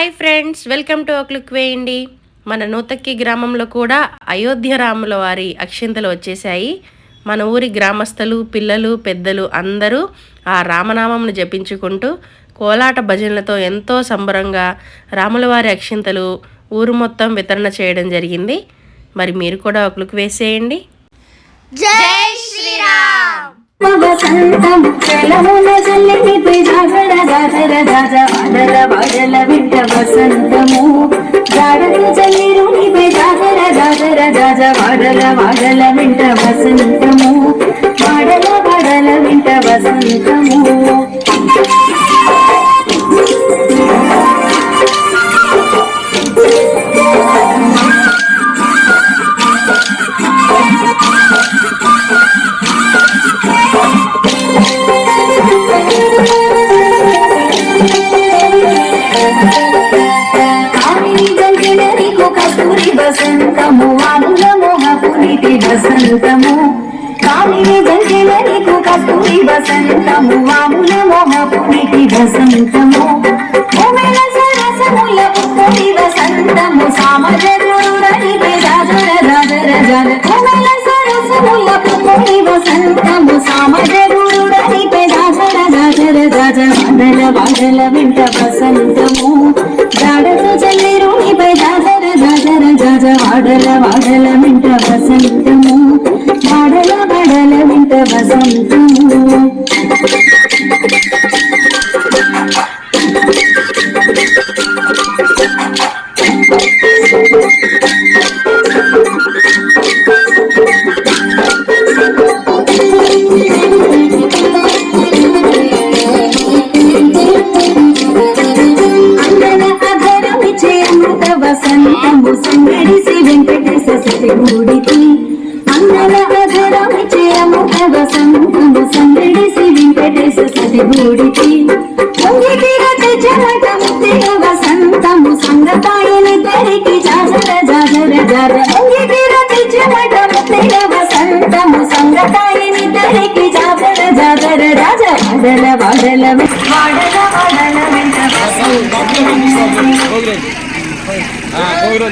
Hi friends welcome to click వేయండి మన నూతక్కి గ్రామంలో కూడా అయోధ్య రాముల వారి అక్షింతలు వచ్చేసాయి మన ఊరి గ్రామస్తులు పిల్లలు పెద్దలు అందరూ ఆ రామనామంను జపించుకుంటూ కోలాట భజనలతో ఎంతో సంబరంగా రాముల వారి అక్షింతలు ఊరు మొత్తం వితరణ చేయడం జరిగింది. మరి మీరు కూడా ఒక లుక్ వేసేయండి. జై శ్రీరామ్! వసంతం చలమున అదర జాగర వడల వింట వసంతము జాడలు చల్లిరునిపై జాగర జాజర జాజ వడల వడల వింట వసంతము వడల వడల వింట వసంతము కస్తూరి వసంతము ఆదుల మోహపు నీటి వసంతము కామిని గంగిన నీకు కస్తూరి వసంతము ఆముల మోహపు నీటి వసంతము కోవెల సరసముల పుత్తడి వసంతము సామజరుడని రాజర రాజర జల కోవెల సరసముల పుత్తడి వసంతము సామజరుడని రాజర రాజర రాజ వాడల వాడల వెంట వసంతము అందల అధరమిచే వసంతము సంగడి వెంకటేశ సతిగూడికి పొంగితిరత జలట ముత్తిన వసంతము సంగతాయని తరికి జాజర జాజర జాజర పొంగితిరత జలట ముత్తిన వసంతము సంగతాయని తరికి జాజర జాజర రాజ వాడల వాడల వాడల వాడల వెంట గదిగదిలో